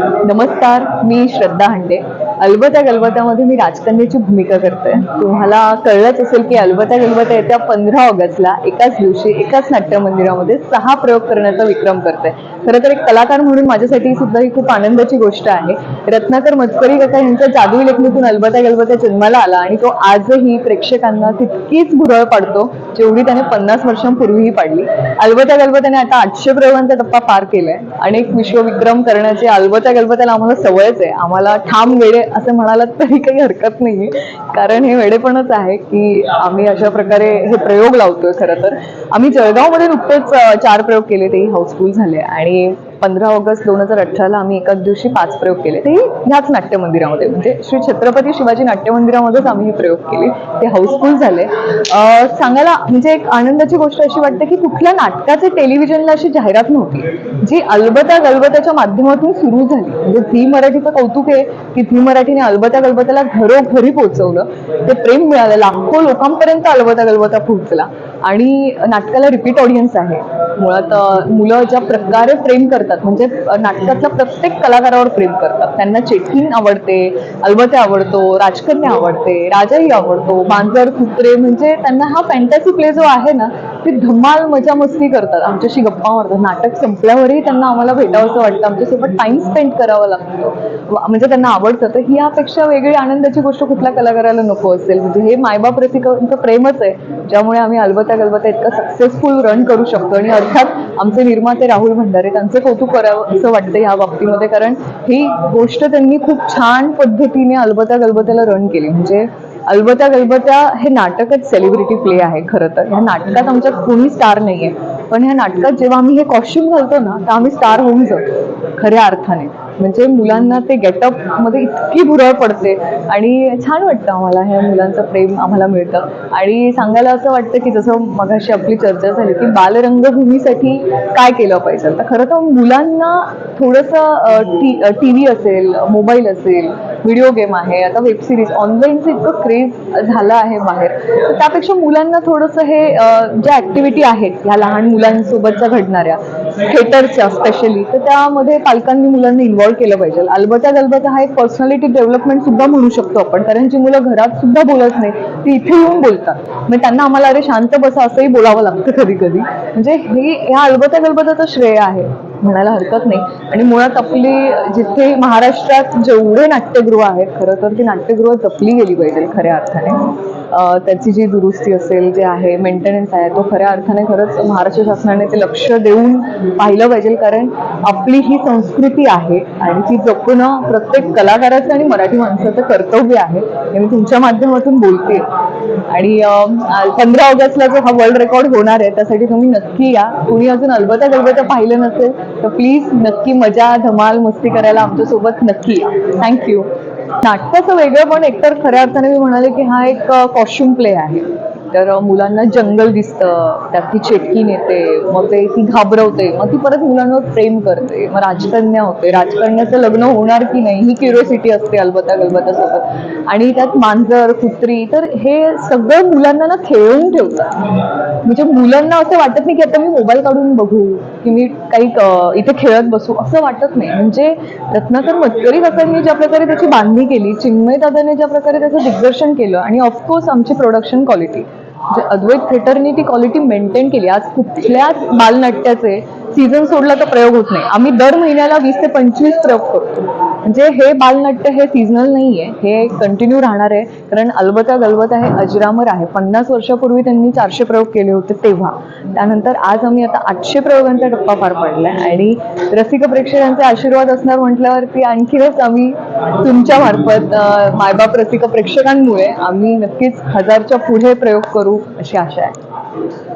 नमस्कार मी श्रद्धा हांडे. अलबत्या गलबत्यामध्ये मी राजकन्याची भूमिका करते. तुम्हाला कळलंच असेल की अलबत्या गलबत्या येत्या पंधरा ऑगस्टला एकाच दिवशी एकाच नाट्यमंदिरामध्ये सहा प्रयोग करण्याचा विक्रम करते. खरं तर एक कलाकार म्हणून माझ्यासाठी सुद्धा ही खूप आनंदाची गोष्ट आहे. रत्नाकर मतकरी काका यांच्या जादुई लेखणीतून अलबत्या गलबत्या जन्माला आला आणि तो आजही प्रेक्षकांना तितकीच भुरळ पाडतो जेवढी त्याने पन्नास वर्षांपूर्वीही पाडली. अलबत्या गलबत्याने आता आठशे प्रयोगांचा टप्पा पार केलाय. अनेक विश्वविक्रम करण्याचे अलबत्या गलबत्याला आम्हाला सवयच आहे. आम्हाला ठाम वेळे असं म्हणालात तरी काही हरकत नाही कारण हे वेडेपणच आहे की आम्ही अशा प्रकारे हे प्रयोग लावतोय खरं तर. आम्ही जळगावमध्ये नुकतेच चार प्रयोग केले तेही हाऊसफुल झाले. आणि पंधरा ऑगस्ट दोन हजार अठराला आम्ही एकाच दिवशी पाच प्रयोग केले. तेही ह्याच नाट्यमंदिरामध्ये म्हणजे श्री छत्रपती शिवाजी नाट्यमंदिरामध्येच आम्ही हे प्रयोग केले. ते हाऊसफुल झाले. सांगायला म्हणजे एक आनंदाची गोष्ट अशी वाटते की कुठल्या नाटकाचे टेलिव्हिजनला अशी जाहिरात नव्हती. जी अलबत्या गलबत्याच्या माध्यमातून सुरू झाली. म्हणजे झी मराठीचं कौतुक आहे की झी मराठीने अलबत्या गलबत्याला घरोघरी पोहोचवलं. ते प्रेम मिळालं. लाखो लोकांपर्यंत अलबत्या गलबता पोहोचला. आणि नाटकाला रिपीट ऑडियन्स आहे. मुळात मुलं ज्या प्रकारे प्रेम करतात म्हणजे नाटकातल्या प्रत्येक कलाकारावर प्रेम करतात. त्यांना चेटकीन आवडते अलबते आवडतो राजकन्या आवडते राजाही आवडतो मांजर कुत्रे म्हणजे त्यांना हा फॅन्टॅसी प्ले जो आहे ना ते धमाल मजा मस्ती करतात. आमच्याशी गप्पा मारतात. नाटक संपल्यावरही त्यांना आम्हाला भेटावंसं वाटतं. आमच्यासोबत टाइम स्पेंड करावा लागतो. म्हणजे त्यांना आवडतं. तर यापेक्षा वेगळी आनंदाची गोष्ट कुठल्या कलाकाराला नको असेल. म्हणजे हे मायबाप रसिकांचं प्रेमच आहे. ज्यामुळे आम्ही अलबत्या गलबत्या इतकं सक्सेसफुल रन करू शकतो. आणि अर्थात आमचे निर्माते राहुल भंडारे त्यांचं कौतुक करावं असं वाटतं या बाबतीमध्ये. कारण ही गोष्ट त्यांनी खूप छान पद्धतीने अलबत्या गलबत्याला रन केली. म्हणजे अलबत्या गलबत्या हे नाटकच सेलिब्रिटी प्ले आहे खरं तर. ह्या नाटकात आमच्यात कोणी स्टार नाहीये. पण ह्या नाटकात जेव्हा आम्ही हे कॉस्ट्युम घालतो ना तर आम्ही स्टार होऊन जातो खऱ्या अर्थाने. म्हणजे मुलांना ते गेटअपमध्ये इतकी भुरळ पडते आणि छान वाटतं आम्हाला ह्या मुलांचं प्रेम आम्हाला मिळतं. आणि सांगायला असं वाटतं की जसं मगाशी आपली चर्चा झाली की बालरंगभूमीसाठी काय केलं पाहिजे? तर खरं तर मुलांना थोडंसं टी व्ही असेल मोबाईल असेल व्हिडिओ गेम आहे आता वेब सिरीज ऑनलाईनचं इतकं क्रेज झालं आहे बाहेर. त्यापेक्षा मुलांना थोडंसं हे ज्या ऍक्टिव्हिटी आहेत ह्या लहान मुलांसोबतच्या घडणाऱ्या थिएटरच्या स्पेशली तर त्यामध्ये पालकांनी मुलांना इन्व्हॉल्व्ह केलं पाहिजे. अलबत्या गलबत्या हा एक पर्सनॅलिटी डेव्हलपमेंट सुद्धा म्हणू शकतो आपण कारण जी मुलं घरात सुद्धा बोलत नाही ती इथे येऊन बोलतात. म्हणजे त्यांना आम्हाला अरे शांत बसा असंही बोलावं लागतं कधी कधी. म्हणजे हे ह्या अलबत्या गलबत्याचं श्रेय आहे. म्हणायला हरकत नाही. आणि मुळात आपली जिथे महाराष्ट्रात जेवढे नाट्यगृह आहेत खरं तर ती नाट्यगृह जपली गेली पाहिजे खऱ्या अर्थाने. त्याची जी दुरुस्ती असेल जे आहे मेंटेनन्स आहे तो खऱ्या अर्थाने खरंच महाराष्ट्र शासनाने ते लक्ष देऊन पाहिलं पाहिजे. कारण आपली ही संस्कृती आहे आणि ती जपणं प्रत्येक कलाकाराचं आणि मराठी माणसाचं कर्तव्य आहे. हे मी तुमच्या माध्यमातून बोलते आणि पंधरा ऑगस्टला जो हा वर्ल्ड रेकॉर्ड होणार आहे त्यासाठी तुम्ही नक्की या. कुणी अजून अलबत्या गलबत्या पाहिलं नसेल तर प्लीज नक्की मजा धमाल मस्ती करायला आमच्यासोबत नक्की या. थँक्यू नाटकाचं वेगळं पण एकतर खऱ्या अर्थाने मी म्हणाले की हा एक कॉस्ट्युम प्ले आहे. तर मुलांना जंगल दिसतं त्यात ती चेटकीन येते मग ते ती घाबरवते मग ती परत मुलांवर प्रेम करते मग राजकन्या होते. राजकन्याचं लग्न होणार की नाही ही क्युरिओसिटी असते अलबत्या सोबत. आणि त्यात मांजर कुत्री तर हे सगळं मुलांना ना खेळवून ठेवतात. म्हणजे मुलांना असं वाटत नाही की आता मी मोबाईल काढून बघू की मी काही इथे खेळत बसू असं वाटत नाही. म्हणजे रत्नाकर मतकरी काकांनी ज्या प्रकारे त्याची बांधणी केली चिन्मय दादाने ज्या प्रकारे त्याचं दिग्दर्शन केलं आणि ऑफकोर्स आमची प्रोडक्शन क्वालिटी म्हणजे अद्वैत थिएटरनी ती क्वालिटी मेंटेन केली. आज कुठल्याच बालनाट्याचे सीझन सोडला तर प्रयोग होत नाही. आम्ही दर महिन्याला वीस ते पंचवीस प्रयोग करतो. म्हणजे हे बालनाट्य हे सीझनल नाहीये. हे कंटिन्यू राहणार आहे. कारण अलबत्या गलबत्या हे अजरामर आहे. पन्नास वर्षापूर्वी त्यांनी चारशे प्रयोग केले होते तेव्हा. त्यानंतर आज आम्ही आता आठशे प्रयोगांचा टप्पा पार पडला आणि रसिक प्रेक्षकांचे आशीर्वाद असणार म्हटल्यावरती आणखीनच आम्ही तुमच्या मार्फत मायबाप रसिक प्रेक्षकांमुळे आम्ही नक्कीच हजारच्या पुढे प्रयोग करू अशी आशा आहे.